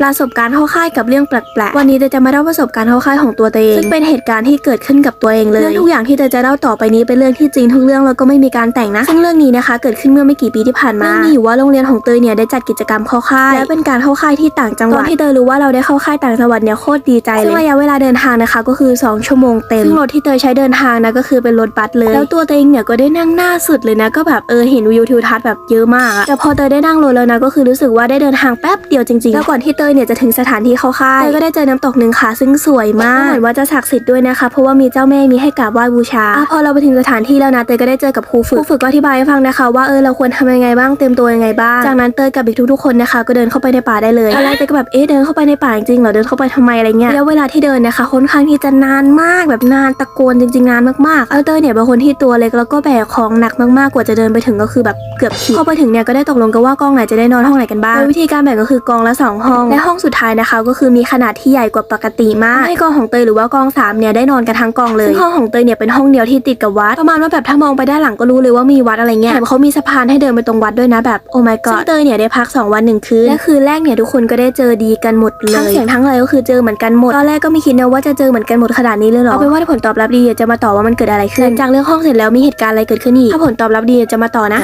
ประสบการณ์เข้าค่ายกับเรื่องแปลกๆ วันนี้เตยจะมาเล่าประสบการณ์เข้าค่ายของตัวเตยเองซึ่งเป็นเหตุการณ์ที่เกิดขึ้นกับตัวเองเลยเรื่องทุกอย่างที่เตยจะเล่าต่อไปนี้เป็นเรื่องที่จริงทุกเรื่องแล้วก็ไม่มีการแต่งนะซึ่งเรื่องนี้นะคะ เกิดขึ้นเมื่อไม่กี่ปีที่ผ่านมาเรื่องมีอยู่ว่าโรงเรียนของเตยเนี่ยได้จัดกิจกรรมเข้าค่ายและเป็นการเข้าค่ายที่ต่างจังหวัดตอนที่เตยรู้ว่าเราได้เข้าค่ายต่างจังหวัดเนี่ยโคตรดีใจเลยซึ่งระยะเวลาเดินทางนะคะ ก็คือ 2 ชั่วโมงเต็มซึ่งรถที่เตยใช้เดินทางนะก็คือเป็นรถบัสเลยแล้วตัวเตยเองเนี่ยก็ได้นั่งหน้าสุดเลยนะก็แบบเออเห็นวิวทิวทัศน์แบบเยอะมากอะแต่พอเตยได้นั่งรถแล้วนะก็คือรู้สึกว่าได้เดินทางแป๊บเดียวจริงๆแล้วก่อนที่เตยเนี่ยจะถึงสถานที่เข้าค่ายเตยก็ได้เจอน้ำตกหนึ่งค่ะ ซึ่งสวยมากเหมือนว่าจะศักดิ์สิทธิ์ด้วยนะคะ เพราะว่ามีเจ้าแม่มีให้กราบไหว้บูชาอะพอเราไปถึงสถานที่แล้วนะเตยก็ได้เจอกับครูฝึกครูฝึกก็อธิบายให้ฟังนะคะ ว่าเออเราควรทำยังไงบ้างเตรียมตัวยังไงบ้าง จากนั้นเตยกับอีกทุกๆคนนะคะ ก็เดินเข้าไปในป่าได้เลยตอนแรกเตยก็แบบเอ๊ะเดินเข้าไปในป่าจริงๆเหรอเดินเข้าไปทำไมอะไรเงี้ยแล้วเวลาที่เดินนะคะค่อนข้างที่จะนานมากแบบนานตะโกนจริงๆนานมากๆเอาเตยเนี่ยเป็นคนที่ตัวเล็กแล้วก็แบกของหนักมากๆกว่าจะเดินไปถึงก็คือแบบเกือบขีดพอไปถึงเนี่ยก็ได้ตกลงกันว่ากองไหนจะได้นอนห้องไหนกันบ้างโดยวิธีการแบ่งก็คือกองละสองห้องและห้องสุดท้ายนะคะ ก็คือมีขนาดที่ใหญ่กว่าปกติมากให้กองของเตยหรือว่ากองสามเนี่ยได้นอนกันทั้งกองเลยซึ่งห้องของเตยเนี่ยเป็นห้องเดียวที่ติดกับวัดประมาณว่าแบบถ้ามองไปด้านหลังก็รู้เลยว่ามีวัดอะไรเงี้ยแถมเขามีสะพานให้เดินไปตรงวัดด้วยนะแบบโอ้ my god ซึ่งเตยเนี่ยได้พักสองวันหนึ่งคืนและคืนแรกเนี่ยทุกคนก็ได้เจอดีกันหมดเลยทั้งเสียงทั้งอะไรก็คือเจอเหมือนกันหมดตอนแรกก็ไม่คิดนะว่าจะเจอเหมือนกันหมดขนาดนี้เลยเหรอเอาเป็นว่าถ้าผลตอบรับดีเดี๋ยวจะมาต่อว่ามันเกิดอะไรขึ้นหลังจากเรื่องห้องเสร็จแล้วมีเหตุการณ์อะไรเกิดขึ้นอีกถ้าผลตอบรับดีเดี๋ยวจะมาต่อนะ